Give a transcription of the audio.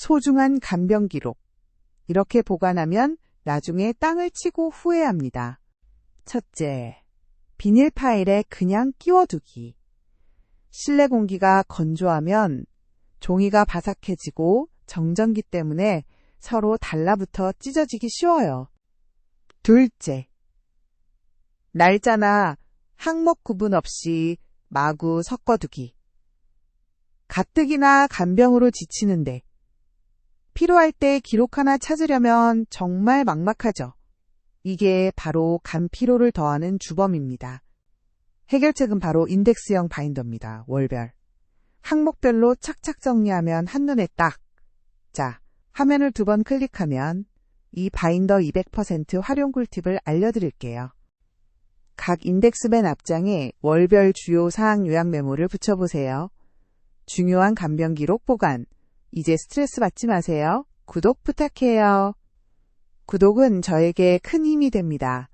소중한 간병 기록. 이렇게 보관하면 나중에 땅을 치고 후회합니다. 첫째, 비닐 파일에 그냥 끼워두기. 실내 공기가 건조하면 종이가 바삭해지고 정전기 때문에 서로 달라붙어 찢어지기 쉬워요. 둘째, 날짜나 항목 구분 없이 마구 섞어두기. 가뜩이나 간병으로 지치는데 필요할 때 기록 하나 찾으려면 정말 막막하죠. 이게 바로 간 피로를 더하는 주범입니다. 해결책은 바로 인덱스형 바인더입니다. 월별. 항목별로 착착 정리하면 한눈에 딱. 자, 화면을 두 번 클릭하면 이 바인더 200% 활용 꿀팁을 알려드릴게요. 각 인덱스 맨 앞장에 월별 주요 사항 요약 메모를 붙여보세요. 중요한 간병 기록 보관. 이제 스트레스 받지 마세요. 구독 부탁해요. 구독은 저에게 큰 힘이 됩니다.